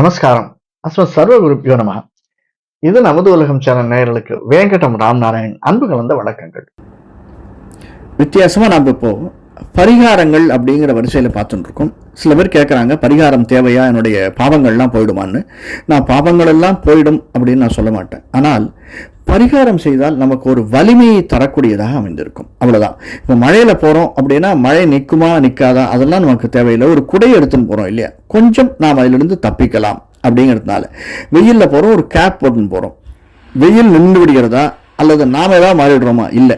நமஸ்காரம். அஸ்ம சர்வ குருப்பியோ நம. இது நமது உலகம் சேனல் நேயர்களுக்கு வேங்கடம் ராம்நாராயண் அன்பு கலந்த வணக்கங்கள். வித்தியாசமா நாம் இப்போ பரிகாரங்கள் அப்படிங்கிற வரிசையில் பார்த்துட்டு இருக்கோம் சில பேர் கேட்குறாங்க பரிகாரம் தேவையா? என்னுடைய பாவங்கள்லாம் போயிடுமான்னு. நான் பாவங்கள் எல்லாம் போயிடும் அப்படின்னு நான் சொல்ல மாட்டேன். ஆனால் பரிகாரம் செய்தால் நமக்கு ஒரு வலிமையை தரக்கூடியதாக அமைந்திருக்கும். அவ்வளோதான் இப்போ மழையில் போகிறோம் அப்படின்னா மழை நிற்குமா நிற்காதா? அதெல்லாம் நமக்கு தேவையில்லை. ஒரு குடை எடுத்துன்னு போகிறோம் இல்லையா? கொஞ்சம் நாம் அதிலிருந்து தப்பிக்கலாம் அப்படிங்கிறதுனால. வெயிலில் போகிறோம் ஒரு கேப் போட்டுன்னு போகிறோம் வெயில் நின்று விடுகிறதா? அல்லது நாம் ஏதாவது மாறிடுறோமா? இல்லை.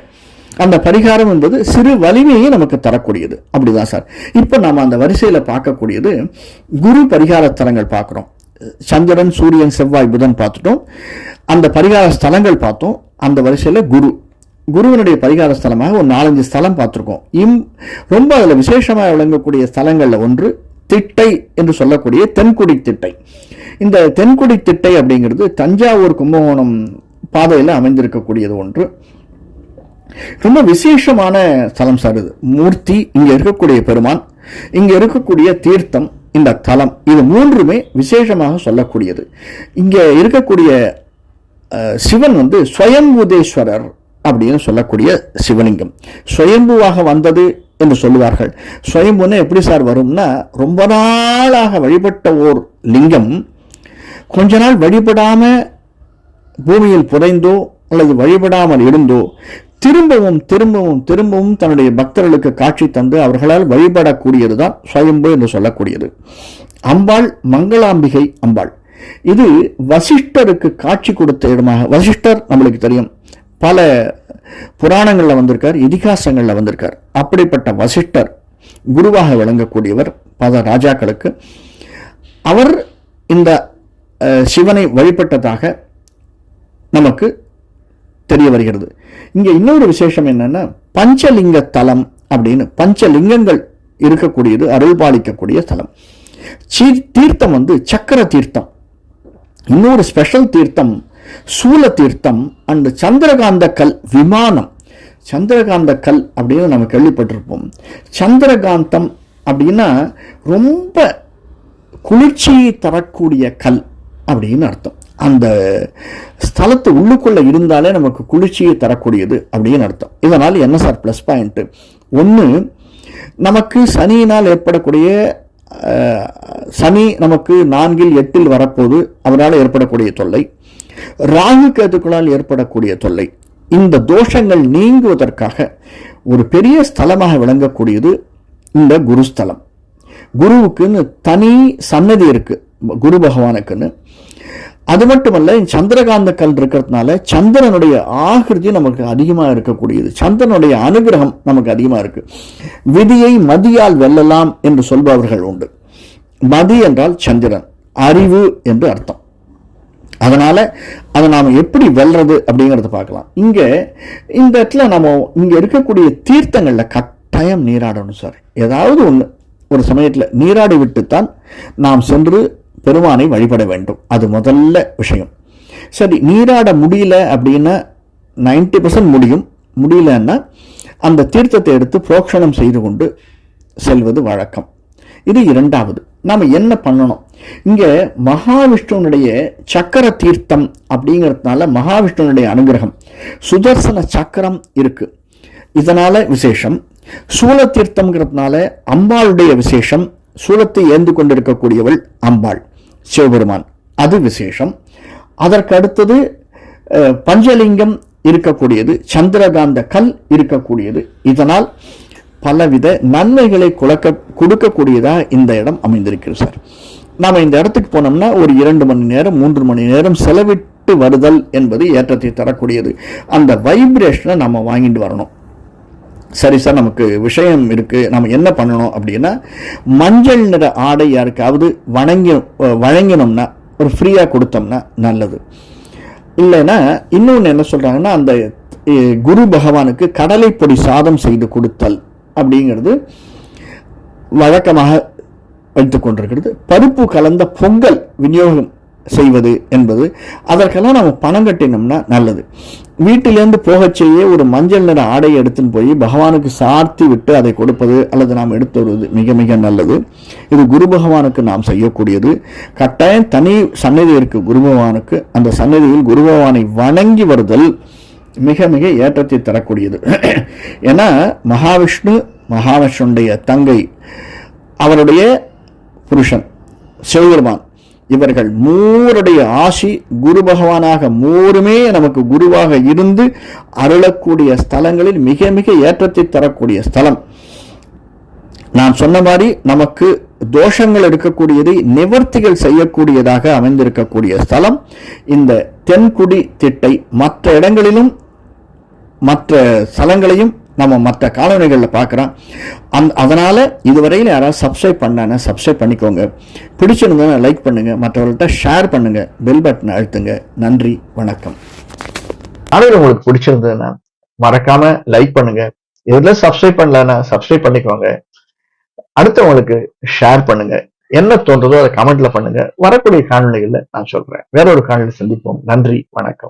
அந்த பரிகாரம் என்பது சிறு வலிமையை நமக்கு தரக்கூடியது. அப்படிதான் சார். இப்போ நாம் அந்த வரிசையில் பார்க்கக்கூடியது குரு பரிகார தலங்கள் பார்க்குறோம். சந்திரன் சூரியன் செவ்வாய் புதன் பார்த்துட்டோம். அந்த பரிகார ஸ்தலங்கள் பார்த்தோம். அந்த வரிசையில் குரு. குருவினுடைய பரிகார ஸ்தலமாக ஒரு நாலஞ்சு ஸ்தலம் பார்த்துருக்கோம். இம் ரொம்ப அதில் விசேஷமாக விளங்கக்கூடிய ஸ்தலங்களில் ஒன்று திட்டை என்று சொல்லக்கூடிய தென்குடி திட்டை. இந்த தென்குடி திட்டை அப்படிங்கிறது தஞ்சாவூர் கும்பகோணம் பாதையில் அமைந்திருக்கக்கூடியது ஒன்று. ரொம்ப விசேஷமான ஸ்தலம் சார் இது. மூர்த்தி இங்கே இருக்கக்கூடிய பெருமான் இங்கே இருக்கக்கூடிய தீர்த்தம் இந்த தலம் இது மூன்றுமே விசேஷமாக சொல்லக்கூடியது. இங்கே இருக்கக்கூடிய சிவன் வந்து ஸ்வயம்புதேஸ்வரர் அப்படின்னு சொல்லக்கூடிய சிவலிங்கம். சுயம்புவாக வந்தது என்று சொல்லுவார்கள். சுயம்புன்னு எப்படி சார் வரும்னா ரொம்ப நாளாக வழிபட்ட ஓர் லிங்கம். கொஞ்ச நாள் வழிபடாமல் பூமியில் புதைந்தோ அல்லது வழிபடாமல் இருந்தோ திரும்பவும் திரும்பவும் திரும்பவும் தன்னுடைய பக்தர்களுக்கு காட்சி தந்து அவர்களால் வழிபடக்கூடியது தான் சுயம்பு என்று சொல்லக்கூடியது. அம்பாள் மங்களாம்பிகை அம்பாள். இது வசிஷ்டருக்கு காட்சி கொடுத்த இடமாக வசிஷ்டர் நம்மளுக்கு தெரியும். பல புராணங்களில் வந்திருக்கார் இதிகாசங்களில் வந்திருக்கார். அப்படிப்பட்ட வசிஷ்டர் குருவாக விளங்கக்கூடியவர் பல ராஜாக்களுக்கு. அவர் இந்த சிவனை வழிபட்டதாக நமக்கு தெரிய வருகிறது. இங்கே இன்னொரு விசேஷம் என்னன்னா பஞ்சலிங்க தலம் அப்படின்னு பஞ்சலிங்கங்கள் இருக்கக்கூடியது அருள்பாலிக்கக்கூடிய தலம். சீ- தீர்த்தம் வந்து சக்கர தீர்த்தம். இன்னொரு ஸ்பெஷல் தீர்த்தம் சூல தீர்த்தம் அண்டு சந்திரகாந்த கல் விமானம். சந்திரகாந்த கல் அப்படின்னு நம்ம கேள்விப்பட்டிருப்போம். சந்திரகாந்தம் அப்படின்னா ரொம்ப குளிர்ச்சியை தரக்கூடிய கல் அப்படின்னு அர்த்தம். அந்த ஸ்தலத்து உள்ளுக்குள்ளே இருந்தாலே நமக்கு குளிர்ச்சியை தரக்கூடியது அப்படின்னு அர்த்தம். இதனால் என்ன சார் ப்ளஸ் பாயிண்ட்டு ஒன்று நமக்கு சனியினால் ஏற்படக்கூடிய சனி நமக்கு நான்கில் எட்டில் வரப்போது அவரால் ஏற்படக்கூடிய தொல்லை. ராகு கேதுக்களால் ஏற்படக்கூடிய தொல்லை. இந்த தோஷங்கள் நீங்குவதற்காக ஒரு பெரிய ஸ்தலமாக விளங்கக்கூடியது இந்த குருஸ்தலம் குருவுக்குன்னு தனி சன்னதி இருக்குது குரு பகவானுக்குன்னு. அது மட்டுமல்ல சந்திரகாந்த கல் இருக்கிறதுனால சந்திரனுடைய ஆகிருதி நமக்கு அதிகமாக இருக்கக்கூடியது. சந்திரனுடைய அனுகிரகம் நமக்கு அதிகமாக இருக்கு. விதியை மதியால் வெல்லலாம் என்று சொல்பவர்கள் உண்டு. மதி என்றால் சந்திரன் அறிவு என்று அர்த்தம். அதனால் அதை நாம் எப்படி வெல்றது அப்படிங்கிறத பார்க்கலாம். இங்கே இந்த இடத்துல நம்ம இங்கே இருக்கக்கூடிய தீர்த்தங்களில் கட்டாயம் நீராடணும் சார் ஏதாவது ஒன்று ஒரு சமயத்தில் நீராடி விட்டுத்தான் நாம் சென்று பெருமானை வழிபட வேண்டும். அது முதல்ல விஷயம். சரி நீராட முடியல அப்படின்னா நைன்டி பர்சன்ட் முடியும். முடியலன்னா அந்த தீர்த்தத்தை எடுத்து புரோக்ஷணம் செய்து கொண்டு செல்வது வழக்கம். இது இரண்டாவது. நாம் என்ன பண்ணணும்? இங்கே மகாவிஷ்ணுனுடைய சக்கர தீர்த்தம் அப்படிங்கிறதுனால மகாவிஷ்ணுனுடைய அனுகிரகம். சுதர்சன சக்கரம் இருக்கு. இதனால விசேஷம். சூல தீர்த்தம்ங்கிறதுனால அம்பாளுடைய விசேஷம். சூலத்தை ஏந்து கொண்டிருக்கக்கூடியவள் அம்பாள். சிவபெருமான். அது விசேஷம். அதற்கு அடுத்தது பஞ்சலிங்கம் இருக்கக்கூடியது சந்திரகாந்த கல் இருக்கக்கூடியது. இதனால் பலவித நன்மைகளை குழக்க கொடுக்கக்கூடியதாக இந்த இடம் அமைந்திருக்கிறது சார். நாம் இந்த இடத்துக்கு போனோம்னா ஒரு இரண்டு மணி நேரம் மூன்று மணி நேரம் செலவிட்டு வருதல் என்பது ஏற்றத்தை தரக்கூடியது. அந்த வைப்ரேஷனை நம்ம வாங்கிட்டு வரணும். சரி சார் நமக்கு விஷயம் இருக்குது நம்ம என்ன பண்ணணும் அப்படின்னா மஞ்சள் நிற ஆடை யாருக்காவது வணங்கி வழங்கினோம்னா ஒரு ஃப்ரீயாக கொடுத்தோம்னா நல்லது. இல்லைன்னா இன்னொன்று என்ன சொல்கிறாங்கன்னா அந்த குரு பகவானுக்கு கடலை பொடி சாதம் செய்து கொடுத்தல் அப்படிங்கிறது வழக்கமாக வைத்து கொண்டிருக்கிறது. பருப்பு கலந்த பொங்கல் விநியோகம் செய்வது என்பது அதற்கெல்லாம் நம்ம பணம் கட்டினோம்னா நல்லது. வீட்டிலேருந்து போகச் செய்ய ஒரு மஞ்சள் நிற ஆடையை எடுத்துன்னு போய் பகவானுக்கு சார்த்தி விட்டு அதை கொடுப்பது அல்லது நாம் எடுத்து வருவது மிக மிக நல்லது. இது குரு பகவானுக்கு நாம் செய்யக்கூடியது. கட்டாயம் தனி சன்னதி இருக்கு குரு பகவானுக்கு அந்த சன்னதியில் குரு பகவானை வணங்கி வருதல் மிக மிக ஏற்றத்தை தரக்கூடியது. ஏன்னா மகாவிஷ்ணு மகாவிஷ்ணுடைய தங்கை அவருடைய புருஷன் சிவபெருமான் இவர்கள் மூருடைய ஆசி குரு பகவானாக மூருமே நமக்கு குருவாக இருந்து அருளக்கூடிய ஸ்தலங்களில் மிக மிக ஏற்றத்தை தரக்கூடிய ஸ்தலம். நான் சொன்ன மாதிரி நமக்கு தோஷங்கள் இருக்கக்கூடியதை நிவர்த்திகள் செய்யக்கூடியதாக அமைந்திருக்கக்கூடிய ஸ்தலம். இந்த தென்குடி திட்டை மற்ற இடங்களிலும் மற்ற ஸ்தலங்களையும் நம்ம மற்ற காலநிலைகளில் பார்க்குறோம். அந் அதனால் இதுவரையில் யாராவது சப்ஸ்கிரைப் பண்ணானா சப்ஸ்கிரைப் பண்ணிக்கோங்க. பிடிச்சிருந்தா லைக் பண்ணுங்கள் மற்றவர்கள்ட்ட ஷேர் பண்ணுங்கள் பெல் பட்டனை அழுத்துங்க. நன்றி. வணக்கம். ஆனால் உங்களுக்கு பிடிச்சிருந்ததுன்னா மறக்காம லைக் பண்ணுங்க. இதுல சப்ஸ்கிரைப் பண்ணலன்னா சப்ஸ்கிரைப் பண்ணிக்கோங்க. அடுத்தவங்களுக்கு ஷேர் பண்ணுங்க. என்ன தோன்றதோ அதை கமெண்ட்ல பண்ணுங்க. வரக்கூடிய காணொலிகளில் நான் சொல்றேன். வேற ஒரு காணொலி சந்திப்போம். நன்றி. வணக்கம்.